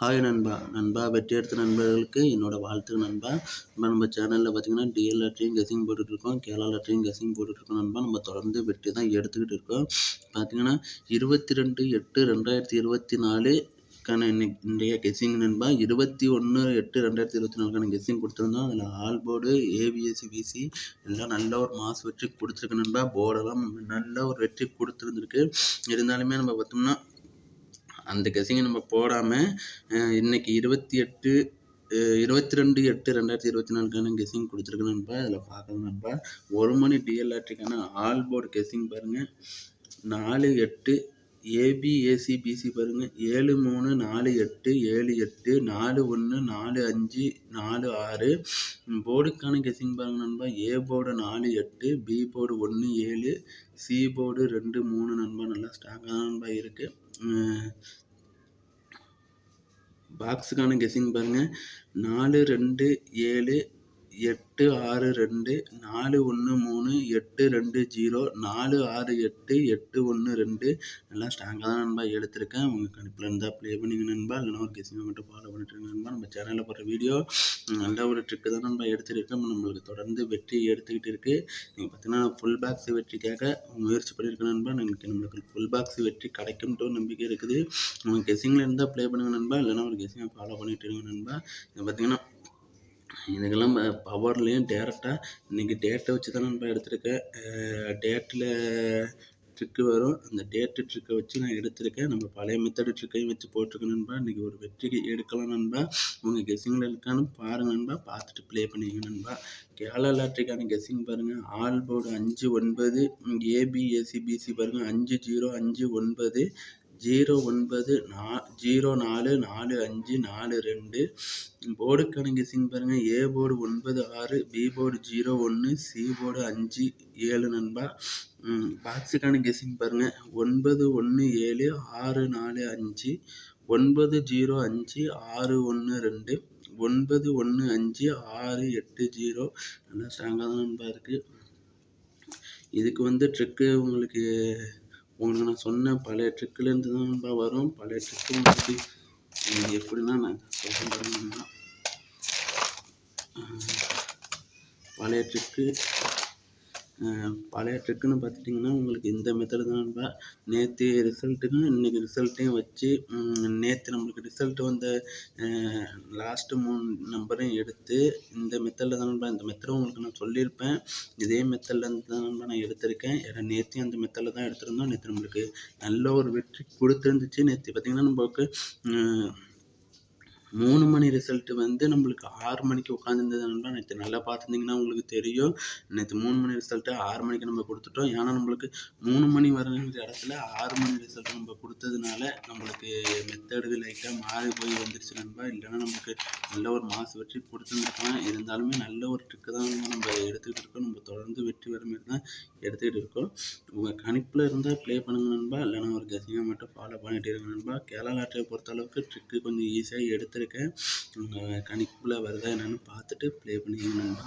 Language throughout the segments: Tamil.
ஹாய் நண்பா. நண்பா வெற்றி எடுத்த நண்பர்களுக்கு என்னோடய வாழ்த்து நண்பா. நம்ம நம்ம சேனலில் பார்த்தீங்கன்னா டிஎல் லாட்ரியும் கெஸிங் போட்டுட்ருக்கோம். கேரளா லாட்ரியும் கெஸிங் போட்டுட்ருக்கோம் நண்பா. நம்ம தொடர்ந்து வெற்றி தான் எடுத்துக்கிட்டு இருக்கோம். பார்த்தீங்கன்னா இருபத்தி ரெண்டு எட்டு ரெண்டாயிரத்தி இருபத்தி நாலு இன்னைக்கு இன்றைய கெஸ்ஸிங் நண்பா. இருபத்தி ஒன்று எட்டு ரெண்டாயிரத்தி இருபத்தி நாலுக்கான கெஸ்ஸிங் கொடுத்துருந்தோம். அதில் ஆல் போர்டு ஏபிஎஸ்சி பிசி எல்லாம் நல்ல ஒரு மாஸ் வெற்றி கொடுத்துருக்கு நண்பா. போர்டெல்லாம் நல்ல ஒரு வெற்றி கொடுத்துருந்துருக்கு. இருந்தாலுமே நம்ம பார்த்தோம்னா அந்த கெஸ்ஸிங்கை நம்ம போடாமல் இன்றைக்கி இருபத்தி எட்டு இருபத்தி ரெண்டு எட்டு ரெண்டாயிரத்தி இருபத்தி நாலுக்கான கெஸ்ஸிங் கொடுத்துருக்கு நண்பா அதில் பார்க்கலாம் நண்பா. ஒரு மணி டிஎல்ஆர்டிக்கான ஆல் போர்டு கெஸ்ஸிங் பாருங்கள் நாலு எட்டு ஏபிஏசி பிசி பாருங்கள் ஏழு மூணு நாலு எட்டு ஏழு எட்டு நாலு ஒன்று நாலு அஞ்சு நாலு ஆறு. போர்டுக்கான கெஸிங் பாருங்கள் நண்பா. ஏ போர்டு நாலு எட்டு பி போர்டு ஒன்று ஏழு சி போர்டு ரெண்டு மூணு நண்பா. நல்லா ஸ்ட்ராங்காக நண்பா இருக்குது பாக்ஸுக்கான கெஸிங் பாருங்கள் நாலு ரெண்டு ஏழு எட்டு ஆறு ரெண்டு நாலு ஒன்று மூணு எட்டு ரெண்டு ஜீரோ நாலு ஆறு எட்டு எட்டு ஒன்று ரெண்டு. நல்லா ஸ்ட்ராங்காக தான் நண்பா எடுத்திருக்கேன். உங்கள் கணிப்பில் இருந்தால் ப்ளே பண்ணிங்க நண்பா. இல்லைனா ஒரு கெஸிங்கை மட்டும் ஃபாலோ பண்ணிட்டு நண்பா. நம்ம சேனலில் போடுற வீடியோ நல்ல ஒரு ட்ரிக்கு தான் நண்பா எடுத்துருக்கேன். நம்மளுக்கு தொடர்ந்து வெற்றி எடுத்துக்கிட்டு இருக்குது நீங்கள் பார்த்தீங்கன்னா ஃபுல் பாக்ஸ் வெற்றிக்காக முயற்சி பண்ணியிருக்கேன் நண்பா. எனக்கு நம்மளுக்கு ஃபுல் பாக்ஸ் வெற்றி கிடைக்கும்ட்டு நம்பிக்கை இருக்குது. உங்கள் கெசிங்கில் இருந்தால் ப்ளே பண்ணுங்க நண்பா. இல்லைனா ஒரு கெஸிங்கை ஃபாலோ பண்ணிட்டு இருங்க நண்பா. இது பார்த்தீங்கன்னா இதுக்கெல்லாம் பவர்லேயும் டேரெக்டாக இன்றைக்கி டேட்டை வச்சு தான் நண்பா எடுத்திருக்கேன் டேட்டில் ட்ரிக்கு வரும். அந்த டேட்டு ட்ரிக்கை வச்சு நான் எடுத்திருக்கேன். நம்ம பழைய மெத்தடு ட்ரிக்கையும் வச்சு போட்டிருக்கேன் நண்பா. இன்றைக்கி ஒரு வெற்றிக்கு எடுக்கலாம் நண்பா. உங்கள் கெஸ்ஸிங்கில் இருக்கான்னு பாருங்கள் நண்பா. பார்த்துட்டு ப்ளே பண்ணிங்க நண்பா. கேரளா லாட்ரிக்கான கெஸ்ஸிங் பாருங்கள் ஆல் போர்டு அஞ்சு ஒன்பது ஏபிஎஸ்சி பிசி பாருங்கள் அஞ்சு ஜீரோ அஞ்சு ஒன்பது. ஜீரோ ஒன்பது நா ஜீரோ நாலு நாலு அஞ்சு நாலு ரெண்டு. போர்டுக்கான கெஸிங் பாருங்கள் ஏ போர்டு ஒன்பது ஆறு பி போர்டு ஜீரோ ஒன்று சி போர்டு அஞ்சு ஏழு நண்பா. பாக்ஸுக்கான கெஸ்ஸிங் பாருங்கள் ஒன்பது ஒன்று ஏழு ஆறு நாலு அஞ்சு. ஒன்பது ஜீரோ அஞ்சு ஆறு ஒன்று ரெண்டு. ஒன்பது ஒன்று அஞ்சு ஆறு எட்டு ஜீரோ. நல்லா ஸ்ட்ராங்காக தான் நண்பா இருக்குது இதுக்கு வந்து ட்ரிக்கு உங்களுக்கு உங்களுக்கு நான் சொன்ன பழைய ட்ரிக்குலேருந்து தான் வரும். பழைய ட்ரிக்கு உங்களுக்கு எப்படின்னா நான் சொல்கிறேன் பாருங்கன்னா பழைய ட்ரிக்கு பழைய ட்ரிக்குன்னு பார்த்துட்டிங்கன்னா உங்களுக்கு இந்த மெத்தடு தான். நண்பா நேற்று ரிசல்ட்டுக்கும் இன்றைக்கி ரிசல்ட்டையும் வச்சு நேற்று நம்மளுக்கு ரிசல்ட் வந்த லாஸ்ட்டு மூணு நம்பரையும் எடுத்து இந்த மெத்தடில் தான் நண்பா இந்த மெத்தடை உங்களுக்கு நான் சொல்லியிருப்பேன். இதே மெத்தட்லேருந்து தான் நண்பா நான் எடுத்திருக்கேன். ஏன்னா நேற்றையும் அந்த மெத்தடில் தான் எடுத்திருந்தோம். நேற்று நம்மளுக்கு நல்ல ஒரு வெற்றி கொடுத்துருந்துச்சு. நேற்று பார்த்திங்கன்னா நம்மளுக்கு மூணு மணி ரிசல்ட்டு வந்து நம்மளுக்கு ஆறு மணிக்கு உட்காந்துருந்ததுனா நேற்று நல்லா பார்த்துருந்தீங்கன்னா உங்களுக்கு தெரியும். நேற்று மூணு மணி ரிசல்ட்டு ஆறு மணிக்கு நம்ம கொடுத்துட்டோம். ஏன்னா நம்மளுக்கு மூணு மணி வரங்கிற இடத்துல ஆறு மணி ரிசல்ட் நம்ம கொடுத்ததுனால நம்மளுக்கு மெத்தடுகள் லைட்டாக மாறி போய் வந்துருச்சு நண்பா. இல்லைன்னா நம்மளுக்கு நல்ல ஒரு மாசு வெற்றி கொடுத்துருந்துருக்கலாம். இருந்தாலுமே நல்ல ஒரு ட்ரிக்கு தான் நம்ம எடுத்துக்கிட்டு இருக்கோம். நம்ம தொடர்ந்து வெற்றி வர மாதிரி தான் எடுத்துக்கிட்டு இருக்கோம். உங்கள் கணிப்பில் இருந்தால் ப்ளே பண்ணுங்க நண்பா. இல்லைன்னா ஒரு கசிங்க மட்டும் ஃபாலோ பண்ணிகிட்டே இருங்க நண்பா. கேரளா லாட்டரியை பொறுத்தளவுக்கு ட்ரிக்கு கொஞ்சம் ஈஸியாக எடுத்துரு இருக்கேன் உங்கள் கணிப்பில் வருதா என்னென்னு பார்த்துட்டு ப்ளே பண்ணிக்கங்க. நண்பா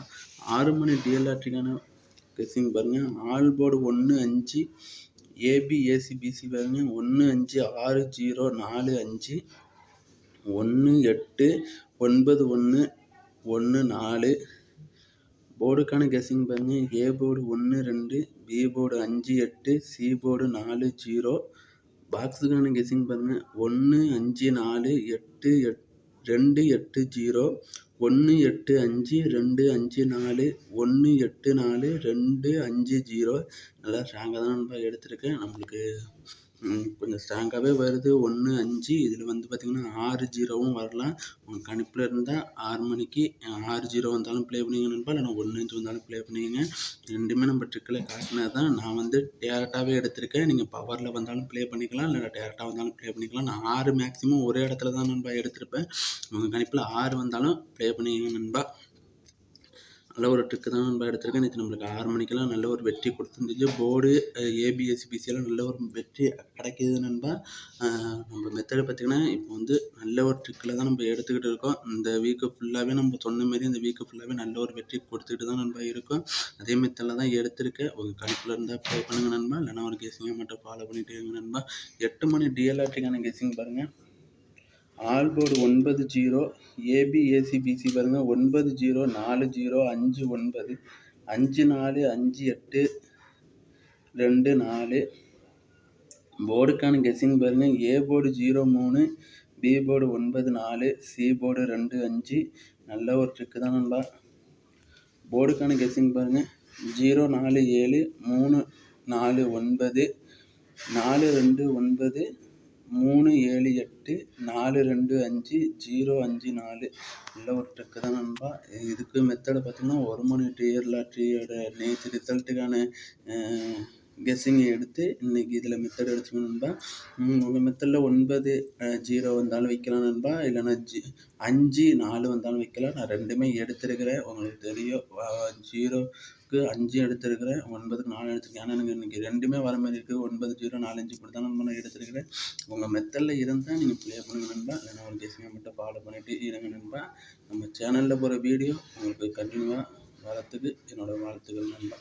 ஆறு மணி டிஎல்ஆர்டிக்கான கெஸ்ஸிங் பாருங்கள் ஆல் போர்டு ஒன்று அஞ்சு ஏபி ஏசி பிசி பாருங்கள் ஒன்று அஞ்சு ஆறு ஜீரோ நாலு அஞ்சு ஒன்று எட்டு ஒன்பது ஒன்று ஒன்று நாலு. போர்டுக்கான கெஸ்ஸிங் பாருங்கள் ஏ போர்டு ஒன்று ரெண்டு பி போர்டு அஞ்சு எட்டு சி போர்டு நாலு ஜீரோ பாக்ஸுக்கான கெஸ்ஸிங் பாருங்கள் ஒன்று அஞ்சு நாலு எட்டு எட்டு ரெண்டு எட்டு ஜீரோ ஒன்று எட்டு அஞ்சு ரெண்டு அஞ்சு நாலு ஒன்று எட்டு நாலு ரெண்டு அஞ்சு ஜீரோ. நல்லா ஸ்ட்ராங்காக தான் நண்பா எடுத்திருக்கேன். நம்மளுக்கு கொஞ்சம் ஸ்ட்ராங்காகவே வருது. ஒன்று அஞ்சு இதில் வந்து பார்த்திங்கன்னா ஆறு ஜீரோவும் வரலாம். உங்கள் கணிப்பில் இருந்தால் ஆறு மணிக்கு ஆறு ஜீரோ வந்தாலும் ப்ளே பண்ணிங்க நண்பா. இல்லைனா ஒன்று அஞ்சு வந்தாலும் ப்ளே பண்ணிக்கங்க. ரெண்டுமே நம்ம ட்ரிக்கில் காட்டினது தான் நான் வந்து டேரெக்டாகவே எடுத்திருக்கேன். நீங்கள் பவரில் வந்தாலும் ப்ளே பண்ணிக்கலாம். இல்லை டேரெக்டாக வந்தாலும் ப்ளே பண்ணிக்கலாம். நான் ஆறு மேக்ஸிமம் ஒரே இடத்துல தான் நண்பா எடுத்திருப்பேன். உங்கள் கணிப்பில் ஆறு வந்தாலும் ப்ளே பண்ணிங்க நண்பா. நல்ல ஒரு ட்ரிக்கு தான் நண்பா எடுத்திருக்கேன். நேற்று நம்மளுக்கு ஆறு மணிக்கெல்லாம் நல்ல ஒரு வெற்றி கொடுத்துருந்துச்சு. போர்டு ஏபிஎஸ்பிசியெல்லாம் நல்ல ஒரு வெற்றி கிடைக்கிது நண்பா. நம்ம மெத்தடை பார்த்திங்கன்னா இப்போ வந்து நல்ல ஒரு ட்ரிக்கில் தான் நம்ம எடுத்துக்கிட்டு இருக்கோம். இந்த வீக்கு ஃபுல்லாகவே நம்ம சொன்ன மாரி இந்த வீக்கு ஃபுல்லாகவே நல்ல ஒரு வெற்றி கொடுத்துக்கிட்டு தான் நண்பா இருக்கும். அதே மெத்தடில் தான் எடுத்திருக்கேன். உங்கள் கணிப்பில் இருந்தால் ப்ளே பண்ணுங்கள் நண்பா. இல்லைனா ஒரு கெஸிங்கை மட்டும் ஃபாலோ பண்ணிகிட்டே இருங்க நண்பா. எட்டு மணி டிஎல்ஆர்டிக்கான கெஸிங் பாருங்கள் ஆல் போர்டு ஒன்பது ஜீரோ ஏபிஏசிபிசி பிசி பாருங்கள் ஒன்பது ஜீரோ நாலு ஜீரோ அஞ்சு ஒன்பது அஞ்சு நாலு அஞ்சு எட்டு ரெண்டு நாலு. போர்டுக்கான கெஸ்ஸிங் பாருங்கள் ஏ போர்டு ஜீரோ மூணு பி போர்டு ஒன்பது நாலு சி போர்டு ரெண்டு அஞ்சு. நல்ல ஒரு ட்ரிக்கு தான் நண்பா. போர்டுக்கான கெஸ்ஸிங் பாருங்கள் ஜீரோ நாலு ஏழு மூணு நாலு ஒன்பது நாலு ரெண்டு ஒன்பது மூணு ஏழு எட்டு நாலு ரெண்டு அஞ்சு ஜீரோ அஞ்சு நாலு நல்ல ஒரு ட்ரிக்கு தான் நண்பா. இதுக்கு மெத்தடை பார்த்தீங்கன்னா ஒரு மணி டிஎர்லா லாட்ரியோட நேற்று ரிசல்ட்டுக்கான கெஸ்ஸிங்கை எடுத்து இன்றைக்கி இதில் மெத்தட் எடுத்துக்கணும் நண்பா. உங்கள் மெத்தடில் ஒன்பது ஜீரோ வந்தாலும் வைக்கலாம் நண்பா. இல்லைன்னா ஜி அஞ்சு நாலு வந்தாலும் வைக்கலாம். நான் ரெண்டுமே எடுத்திருக்கிறேன். உங்களுக்கு தெரியும். ஜீரோக்கு அஞ்சு எடுத்திருக்கிறேன். ஒன்பதுக்கு நாலு எடுத்திருக்கேன். ஆனால் எனக்கு இன்றைக்கி ரெண்டுமே வர மாதிரி இருக்குது ஒன்பது ஜீரோ நாலஞ்சு இப்படி தான் நண்பா நான் எடுத்திருக்கிறேன். உங்கள் மெத்தடில் இருந்தால் நீங்கள் ப்ளே பண்ணுங்க நண்பா. இல்லைனா ஒரு கெஸ்ஸிங்கை மட்டும் ஃபாலோ பண்ணிவிட்டு இருங்க நண்பா. நம்ம சேனலில் போகிற வீடியோ உங்களுக்கு கண்டினியூவாக வரத்துக்கு என்னோடய வாழ்த்துக்கள் நண்பா.